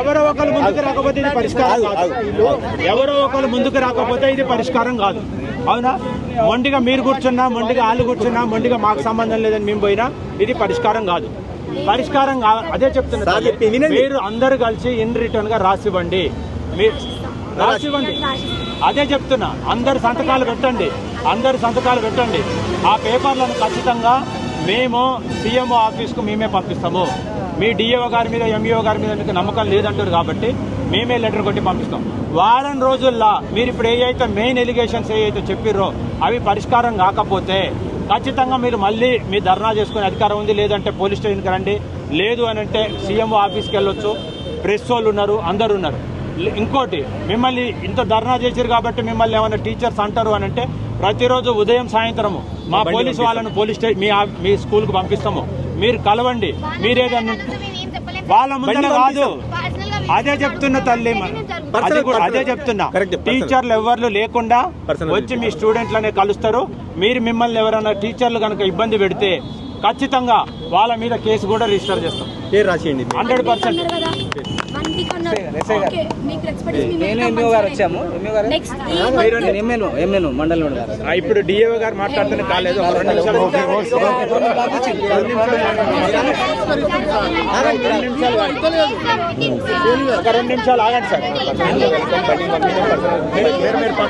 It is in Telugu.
ఎవరో ఒకరు ముందుకు రాకపోతే ఇది పరిష్కారం కాదు. ఎవరో ఒకరు ముందుకు రాకపోతే ఇది పరిష్కారం కాదు. అవునా? మొండిగా మీరు కూర్చున్నా మొండిగా వాళ్ళు కూర్చున్నా మొండిగా మాకు సంబంధం లేదని మేము పోయినా ఇది పరిష్కారం కాదు. పరిష్కారం కా అదే చెప్తున్నా. మీరు అందరు కలిసి ఇన్ రిటర్న్గా రాసివ్వండి రాసివ్వండి అదే చెప్తున్నా. అందరు సంతకాలు పెట్టండి. అందరు సంతకాలు పెట్టండి. ఆ పేపర్లను ఖచ్చితంగా మేము సీఎంఓ ఆఫీస్కు మేమే పంపిస్తాము. మీ డిఏఓ గారి మీద ఎంఈఓ గారి మీద మీకు నమ్మకం లేదంటారు కాబట్టి మేమే లెటర్ కొట్టి పంపిస్తాం. వారం రోజుల్లో మీరు ఇప్పుడు ఏ అయితే మెయిన్ ఎలిగేషన్స్ ఏ అయితే చెప్పిర్రో అవి పరిష్కారం కాకపోతే ఖచ్చితంగా మీరు మళ్ళీ మీ ధర్నా చేసుకునే అధికారం ఉంది. లేదంటే పోలీస్ స్టేషన్కి రండి. లేదు అని అంటే సీఎంఓ ఆఫీస్కి వెళ్ళొచ్చు. ప్రెస్ వాళ్ళు ఉన్నారు అందరు ఉన్నారు. ఇంకోటి మిమ్మల్ని ఇంత ధర్నా చేశారు కాబట్టి మిమ్మల్ని ఏమైనా టీచర్స్ అంటారు అని అంటే ప్రతిరోజు ఉదయం సాయంత్రము మా పోలీసు వాళ్ళను పోలీస్ స్టేషన్ మీ మీ స్కూల్కి పంపిస్తాము. మీరు కలవండి. మీరేదన్నా వాళ్ళ ముందర కాదు. అదే చెప్తున్న తల్లి అది కూడా అదే చెప్తున్నా. టీచర్లు ఎవరు లేకుండా. వచ్చి మీ స్టూడెంట్లనే కలుస్తారు. మీరు మిమ్మల్ని ఎవరైనా టీచర్లు కనుక ఇబ్బంది పెడితే ఖచ్చితంగా వాళ్ళ మీద కేసు కూడా రిజిస్టర్ చేస్తాం. పేరు రాసేయండి హండ్రెడ్ పర్సెంట్. నేను గారు వచ్చాము. గారు? నేను ఎమ్మెల్యే ఎమ్మెల్యే మండలం గారు. ఆ, ఇప్పుడు డిఏఓ గారు మాట్లాడుతున్న కాలేదు ఒక రెండు నిమిషాలు ఒక రెండు నిమిషాలు ఆగండి సార్. మీరు- మీరు- మీరు